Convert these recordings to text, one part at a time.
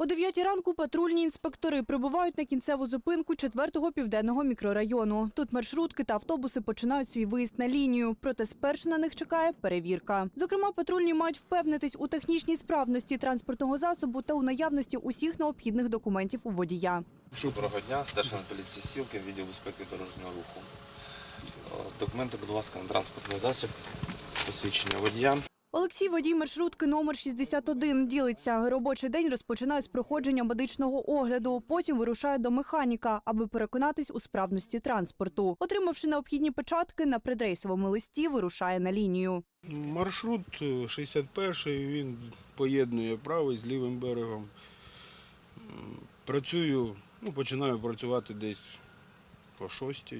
О 9 ранку патрульні інспектори прибувають на кінцеву зупинку 4-го південного мікрорайону. Тут маршрутки та автобуси починають свій виїзд на лінію. Проте спершу на них чекає перевірка. Зокрема, патрульні мають впевнитись у технічній справності транспортного засобу та у наявності усіх необхідних документів у водія. Доброго дня, старшина поліції Сілки, відділ безпеки дорожнього руху. Документи, будь ласка, на транспортний засіб, посвідчення водія. Олексій водій маршрутки номер 61 ділиться. Робочий день розпочинає з проходження медичного огляду. Потім вирушає до механіка, аби переконатись у справності транспорту. Отримавши необхідні печатки, на предрейсовому листі вирушає на лінію. Маршрут е, 61-й, він поєднує правий з лівим берегом. Працюю, ну, починаю працювати десь по 6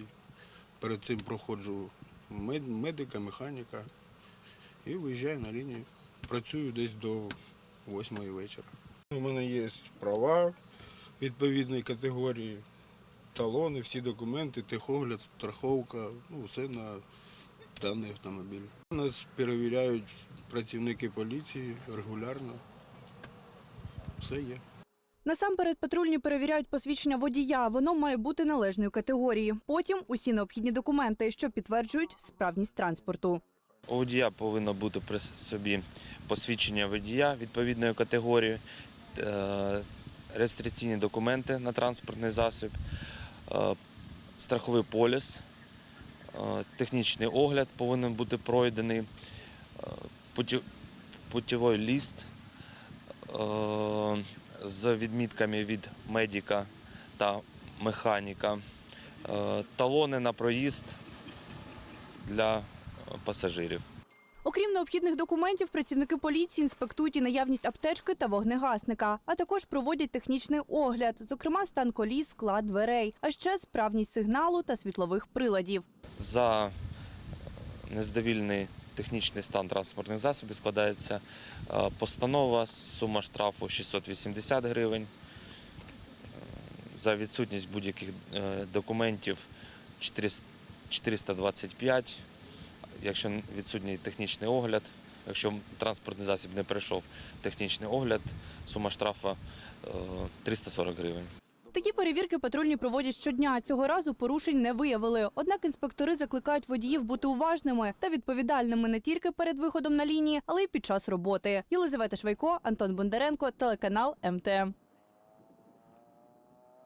Перед цим проходжу мед- медика, механіка і виїжджаю на лінію. Працюю десь до 8 вечора. У мене є права відповідної категорії, талони, всі документи, техогляд, страховка, ну, все на даний автомобіль. Нас перевіряють працівники поліції регулярно. Все є. Насамперед патрульні перевіряють посвідчення водія. Воно має бути належної категорії. Потім усі необхідні документи, що підтверджують справність транспорту. У водія повинно бути при собі посвідчення водія відповідної категорії, е, реєстраційні документи на транспортний засіб, е, страховий поліс, е, технічний огляд повинен бути пройдений, путівий ліст з відмітками від медика та механіка, талони на проїзд для пасажирів. Окрім необхідних документів, працівники поліції інспектують і наявність аптечки та вогнегасника, а також проводять технічний огляд, зокрема стан коліс, склад дверей, а ще справність сигналу та світлових приладів. За е, незадовільний технічний стан транспортних засобів складається е, постанова, сума штрафу 680 гривень. Е, За відсутність будь-яких документів 400 425, якщо відсутній технічний огляд, якщо транспортний засіб не пройшов технічний огляд, сума штрафу е, 340 гривень. Такі перевірки патрульні проводять щодня. Цього разу порушень не виявили. Однак інспектори закликають водіїв бути уважними та відповідальними не тільки перед виходом на лінії, але й під час роботи. Єлизавета Швайко, Антон Бондаренко, телеканал МТМ.